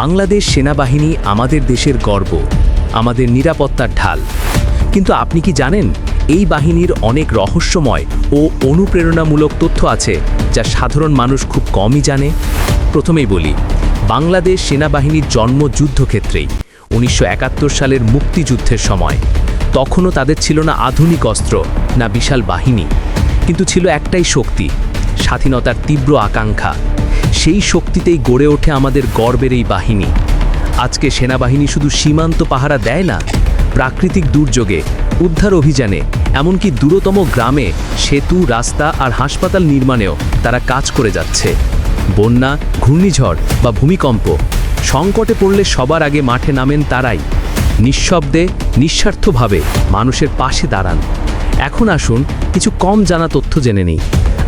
বাংলাদেশ সেনাবাহিনী আমাদের দেশের গর্ব, আমাদের নিরাপত্তার ঢাল। কিন্তু আপনি কি জানেন, এই বাহিনীর অনেক রহস্যময় ও অনুপ্রেরণামূলক তথ্য আছে যা সাধারণ মানুষ খুব কমই জানে? প্রথমেই বলি, বাংলাদেশ সেনাবাহিনীর জন্ম যুদ্ধক্ষেত্রেই, উনিশশো একাত্তর সালের মুক্তিযুদ্ধের সময়। তখনও তাদের ছিল না আধুনিক অস্ত্র, না বিশাল বাহিনী। কিন্তু ছিল একটাই শক্তি, স্বাধীনতার তীব্র আকাঙ্ক্ষা সেই শক্তিতেই গড়ে ওঠে আমাদের গর্বের এই বাহিনী। আজকে সেনাবাহিনী শুধু সীমান্ত পাহারা দেয় না, প্রাকৃতিক দুর্যোগে, উদ্ধার অভিযানে, এমনকি দূরতম গ্রামে সেতু, রাস্তা আর হাসপাতাল নির্মাণেও তারা কাজ করে যাচ্ছে। বন্যা, ঘূর্ণিঝড় বা ভূমিকম্প, সংকটে পড়লে সবার আগে মাঠে নামেন তারাই। নিঃশব্দে, নিঃস্বার্থভাবে মানুষের পাশে দাঁড়ান। এখন আসুন কিছু কম জানা তথ্য জেনে নিই।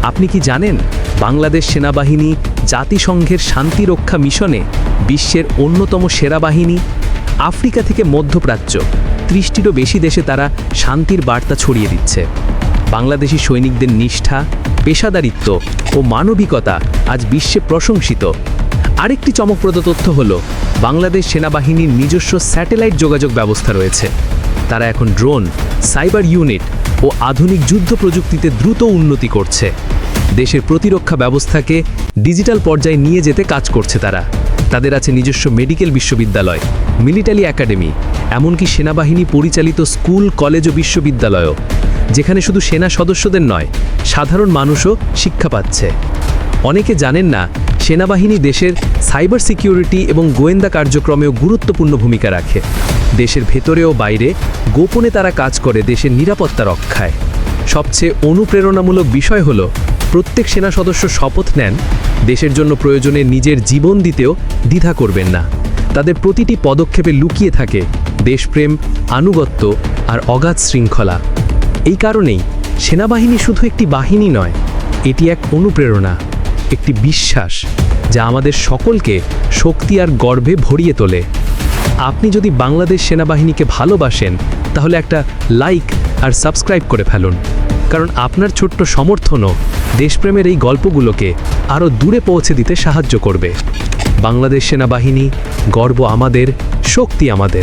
আপনি কি জানেন বাংলাদেশ সেনাবাহিনী জাতিসংঘের শান্তিরক্ষা মিশনে বিশ্বের অন্যতম সেরা বাহিনী? আফ্রিকা থেকে মধ্যপ্রাচ্য, ত্রিশটিরও বেশি দেশে তারা শান্তির বার্তা ছড়িয়ে দিচ্ছে। বাংলাদেশি সৈনিকদের নিষ্ঠা, পেশাদারিত্ব ও মানবিকতা আজ বিশ্বে প্রশংসিত। আরেকটি চমকপ্রদ তথ্য হল, বাংলাদেশ সেনাবাহিনীর নিজস্ব স্যাটেলাইট যোগাযোগ ব্যবস্থা রয়েছে। তারা এখন ড্রোন, সাইবার ইউনিট ও আধুনিক যুদ্ধ প্রযুক্তিতে দ্রুত উন্নতি করছে। দেশের প্রতিরক্ষা ব্যবস্থাকে ডিজিটাল পর্যায়ে নিয়ে যেতে কাজ করছে তারা। তাদের আছে নিজস্ব মেডিকেল বিশ্ববিদ্যালয়, মিলিটারি একাডেমি, এমনকি সেনাবাহিনী পরিচালিত স্কুল, কলেজ ও বিশ্ববিদ্যালয়ও, যেখানে শুধু সেনা সদস্যদের নয়, সাধারণ মানুষও শিক্ষা পাচ্ছে। অনেকে জানেন না, সেনাবাহিনী দেশের সাইবার সিকিউরিটি এবং গোয়েন্দা কার্যক্রমেও গুরুত্বপূর্ণ ভূমিকা রাখে। দেশের ভেতরে ও বাইরে গোপনে তারা কাজ করে দেশের নিরাপত্তা রক্ষায়। সবচেয়ে অনুপ্রেরণামূলক বিষয় হল, প্রত্যেক সেনা সদস্য শপথ নেন, দেশের জন্য প্রয়োজনে নিজের জীবন দিতেও দ্বিধা করবেন না। তাদের প্রতিটি পদক্ষেপে লুকিয়ে থাকে দেশপ্রেম, আনুগত্য আর অগাধ শৃঙ্খলা। এই কারণেই সেনাবাহিনী শুধু একটি বাহিনী নয়, এটি এক অনুপ্রেরণা। একটি বিশ্বাস যা আমাদের সকলকে শক্তি আর গর্বে ভরিয়ে তোলে। আপনি যদি বাংলাদেশ সেনাবাহিনীকে ভালোবাসেন, তাহলে একটা লাইক আর সাবস্ক্রাইব করে ফেলুন। কারণ আপনার ছোট্ট সমর্থনও দেশপ্রেমের এই গল্পগুলোকে আরও দূরে পৌঁছে দিতে সাহায্য করবে। বাংলাদেশ সেনাবাহিনী, গর্ব আমাদের, শক্তি আমাদের।